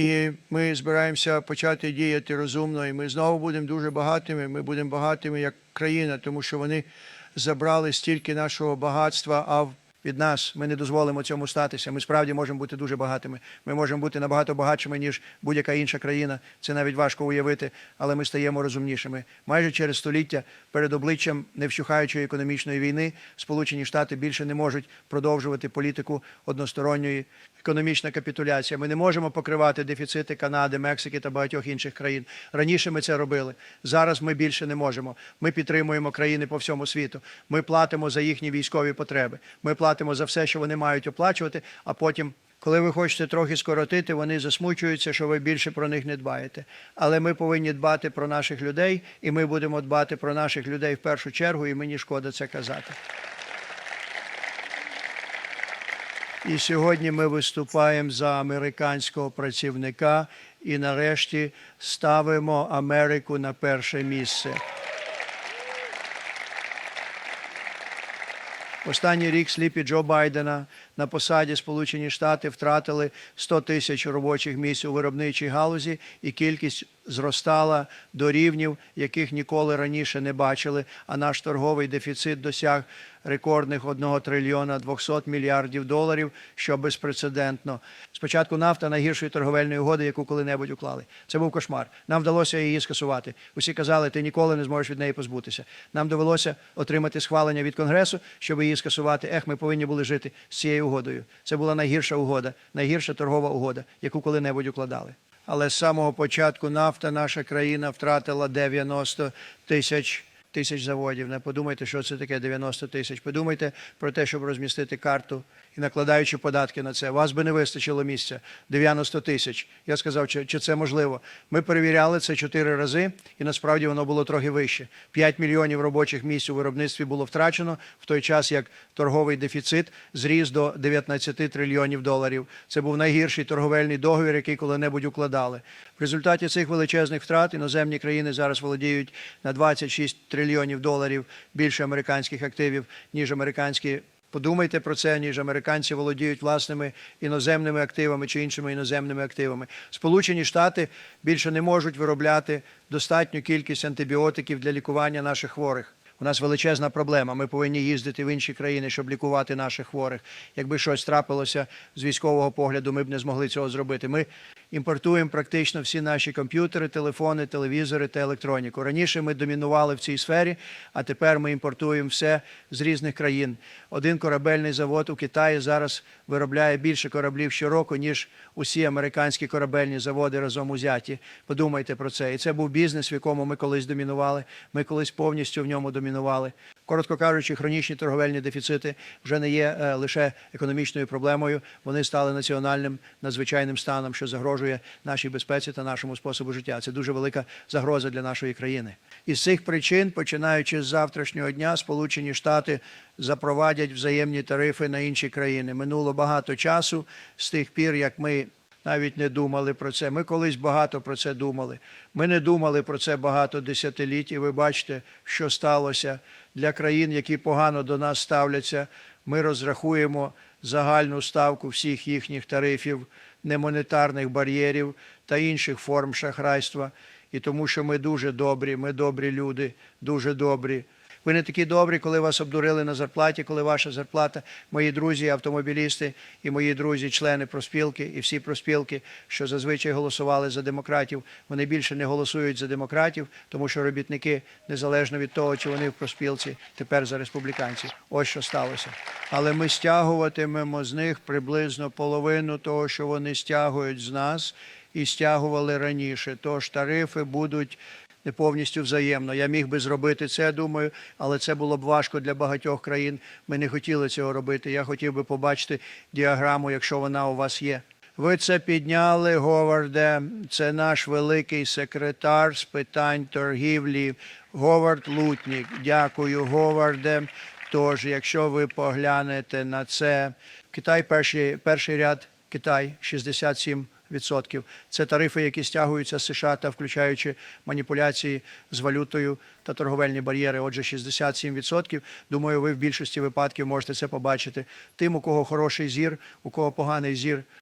І ми збираємося почати діяти розумно, і ми знову будемо дуже багатими. Ми будемо багатими як країна, тому що вони забрали стільки нашого багатства, а в- від нас ми не дозволимо цьому статися. Ми справді можемо бути дуже багатими. Ми можемо бути набагато багатшими, ніж будь-яка інша країна. Це навіть важко уявити, але ми стаємо розумнішими. Майже через століття перед обличчям невщухаючої економічної війни Сполучені Штати більше не можуть продовжувати політику односторонньої економічна капітуляція. Ми не можемо покривати дефіцити Канади, Мексики та багатьох інших країн. Раніше ми це робили. Зараз ми більше не можемо. Ми підтримуємо країни по всьому світу. Ми платимо за їхні військові потреби. Ми платимо за все, що вони мають оплачувати, а потім. Коли ви хочете трохи скоротити, вони засмучуються, що ви більше про них не дбаєте. Але ми повинні дбати про наших людей, і ми будемо дбати про наших людей в першу чергу, і мені шкода це казати. І сьогодні ми виступаємо за американського працівника і нарешті ставимо Америку на перше місце. Останній рік сліпі Джо Байдена на посаді Сполучені Штати втратили 100 тисяч робочих місць у виробничій галузі, і кількість зростала до рівнів, яких ніколи раніше не бачили. А наш торговий дефіцит досяг рекордних 1 трильйона 200 мільярдів доларів, що безпрецедентно. Спочатку нафта найгіршої торговельної угоди, яку коли-небудь уклали. Це був кошмар. Нам вдалося її скасувати. Усі казали, ти ніколи не зможеш від неї позбутися. Нам довелося отримати схвалення від Конгресу, щоб її скасувати. Ех, ми повинні були жити з цією. Це була найгірша угода, найгірша торгова угода, яку коли-небудь укладали. Але з самого початку нафта наша країна втратила 90 тисяч тисяч заводів. Не подумайте, що це таке 90 тисяч. Подумайте про те, щоб розмістити карту і накладаючи податки на це. Вас би не вистачило місця 90 тисяч. Я сказав, чи, чи це можливо. Ми перевіряли це чотири рази, і насправді воно було трохи вище. 5 мільйонів робочих місць у виробництві було втрачено в той час, як торговий дефіцит зріс до 19 трильйонів доларів. Це був найгірший торговельний договір, який коли-небудь укладали. В результаті цих величезних втрат іноземні країни зараз володіють на 26 трильйонів доларів більше американських активів, ніж американські. Подумайте про це, ніж американці володіють власними іноземними активами чи іншими іноземними активами. Сполучені Штати більше не можуть виробляти достатню кількість антибіотиків для лікування наших хворих. У нас величезна проблема. Ми повинні їздити в інші країни, щоб лікувати наших хворих. Якби щось трапилося з військового погляду, ми б не змогли цього зробити. Ми імпортуємо практично всі наші комп'ютери, телефони, телевізори та електроніку. Раніше ми домінували в цій сфері, а тепер ми імпортуємо все з різних країн. Один корабельний завод у Китаї зараз виробляє більше кораблів щороку, ніж усі американські корабельні заводи разом узяті. Подумайте про це. І це був бізнес, в якому ми колись домінували. Ми колись повністю в ньому домінували. Коротко кажучи, хронічні торговельні дефіцити вже не є е, лише економічною проблемою. Вони стали національним надзвичайним станом, що загрожує нашій безпеці та нашому способу життя. Це дуже велика загроза для нашої країни. Із цих причин, починаючи з завтрашнього дня, Сполучені Штати запровадять взаємні тарифи на інші країни. Минуло багато часу з тих пір, як ми навіть не думали про це. Ми колись багато про це думали. Ми не думали про це багато десятиліть, і ви бачите, що сталося для країн, які погано до нас ставляться. Ми розрахуємо загальну ставку всіх їхніх тарифів, немонетарних бар'єрів та інших форм шахрайства. І тому, що ми дуже добрі, ми добрі люди, дуже добрі. Ви не такі добрі, коли вас обдурили на зарплаті, коли ваша зарплата, мої друзі, автомобілісти і мої друзі, члени проспілки і всі проспілки, що зазвичай голосували за демократів, вони більше не голосують за демократів, тому що робітники, незалежно від того, чи вони в проспілці, тепер за республіканців. Ось що сталося. Але ми стягуватимемо з них приблизно половину того, що вони стягують з нас, і стягували раніше. Тож тарифи будуть не повністю взаємно. Я міг би зробити це, думаю, але це було б важко для багатьох країн. Ми не хотіли цього робити. Я хотів би побачити діаграму, якщо вона у вас є. Ви це підняли, Говарде. Це наш великий секретар з питань торгівлі Говард Лутнік. Дякую, Говарде. Тож, якщо ви поглянете на це, Китай перший, перший ряд Китай 67 відсотків. Це тарифи, які стягуються з США та включаючи маніпуляції з валютою та торговельні бар'єри. Отже, 67 відсотків. Думаю, ви в більшості випадків можете це побачити. Тим, у кого хороший зір, у кого поганий зір,